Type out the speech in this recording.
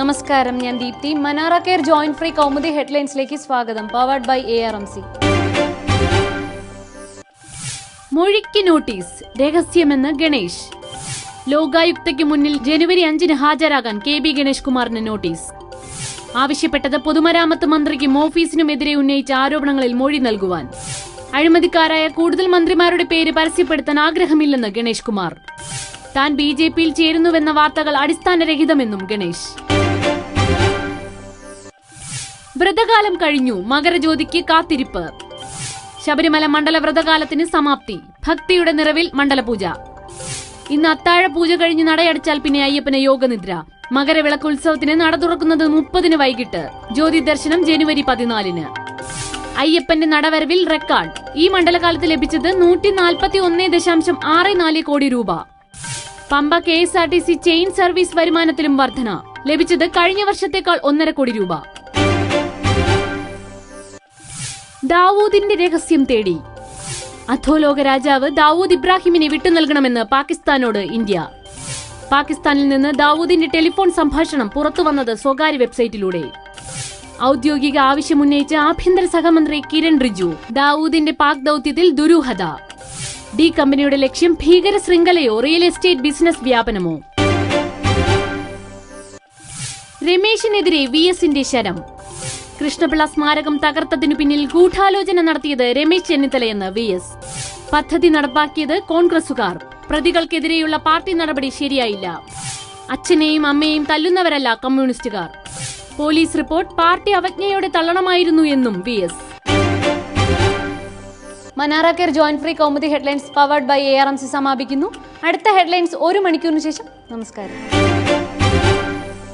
നമസ്കാരം ഞാൻ Deepti. Manara care joint free Kaumudi ഹെഡ്ലൈൻസിലേക്ക് സ്വാഗതം. Powered by A R M C മൊഴിക്ക് notice. രഹസ്യമെന്ന് ഗണേഷ്. ലോകായുക്തയ്ക്ക് മുന്നിൽ ജനുവരി അഞ്ചിന് ഹാജരാകാൻ കെ ബി ഗണേഷ് കുമാറിന് നോട്ടീസ്. ആവശ്യപ്പെട്ടത് പൊതുമരാമത്ത് മന്ത്രിക്കും ഓഫീസിനുമെതിരെ ഉന്നയിച്ച ആരോപണങ്ങളിൽ മൊഴി നൽകുവാൻ. അഴിമതിക്കാരായ കൂടുതൽ മന്ത്രിമാരുടെ പേര് പരസ്യപ്പെടുത്താൻ ആഗ്രഹമില്ലെന്ന് ഗണേഷ് കുമാർ. താൻ ബി ജെ പിയിൽ ചേരുന്നുവെന്ന വാർത്തകൾ അടിസ്ഥാനരഹിതമെന്നും ഗണേഷ്. വ്രതകാലം കഴിഞ്ഞു. മകരജ്യോതിക്ക് കാത്തിരിപ്പ്. ശബരിമല മണ്ഡല വ്രതകാലത്തിന് സമാപ്തി. ഭക്തിയുടെ നിറവിൽ മണ്ഡലപൂജ. ഇന്ന് അത്താഴ പൂജ കഴിഞ്ഞ് നടയടച്ചാൽ പിന്നെ അയ്യപ്പന് യോഗനിദ്ര. മകരവിളക്ക് ഉത്സവത്തിന് നട തുറക്കുന്നത് മുപ്പതിന് വൈകിട്ട്. ജ്യോതി ദർശനം ജനുവരി പതിനാലിന്. അയ്യപ്പന്റെ നടവരവിൽ റെക്കോർഡ്. ഈ മണ്ഡലകാലത്ത് ലഭിച്ചത് നൂറ്റി നാൽപ്പത്തി ഒന്ന് ദശാംശം ആറ് നാല് കോടി രൂപ. Pamba K S R T C chain service വരുമാനത്തിലും വർധന. ലഭിച്ചത് കഴിഞ്ഞ വർഷത്തേക്കാൾ ഒന്നര കോടി രൂപ. ദാവൂദിന്റെ രഹസ്യം തേടി. അധോലോക രാജാവ് ദാവൂദ് ഇബ്രാഹിമിനെ വിട്ടു നൽകണമെന്ന് പാകിസ്ഥാനോട് ഇന്ത്യ. പാകിസ്ഥാനിൽ നിന്ന് ദാവൂദിന്റെ ടെലിഫോൺ സംഭാഷണം പുറത്തുവന്നത് സ്വകാര്യ വെബ്സൈറ്റിലൂടെ. ഔദ്യോഗിക ആവശ്യമുന്നയിച്ച ആഭ്യന്തര സഹമന്ത്രി കിരൺ റിജു ദാവൂദിന്റെ പാക് ദൌത്യത്തിൽ ദുരൂഹത. ഡി കമ്പനിയുടെ ലക്ഷ്യം ഭീകര ശൃംഖലയോ റിയൽ എസ്റ്റേറ്റ് ബിസിനസ് വ്യാപനമോ? രമേശിനെതിരെ വി എസിന്റെ ശരം. കൃഷ്ണപിള്ള സ്മാരകം തകർത്തതിനു പിന്നിൽ ഗൂഢാലോചന നടത്തിയത് രമേശ് ചെന്നിത്തലയെന്ന് വി എസ്. പദ്ധതി നടപ്പാക്കിയത് കോൺഗ്രസുകാർ പ്രതികൾക്കെതിരെയുള്ള പാർട്ടി നടപടി ശരിയായില്ല. അച്ഛനെയും അമ്മയെയും തല്ലുന്നവരല്ല കമ്മ്യൂണിസ്റ്റുകാർ. പോലീസ് റിപ്പോർട്ട് പാർട്ടി അവജ്ഞയോടെ തള്ളണമായിരുന്നു എന്നും V S. Manara care joint free Kaumudi headlines powered by A R M C സമാപിക്കുന്നു. അടുത്ത ഹെഡ്ലൈൻസ് ഒരു മണിക്കൂറിന് ശേഷം. നമസ്കാരം.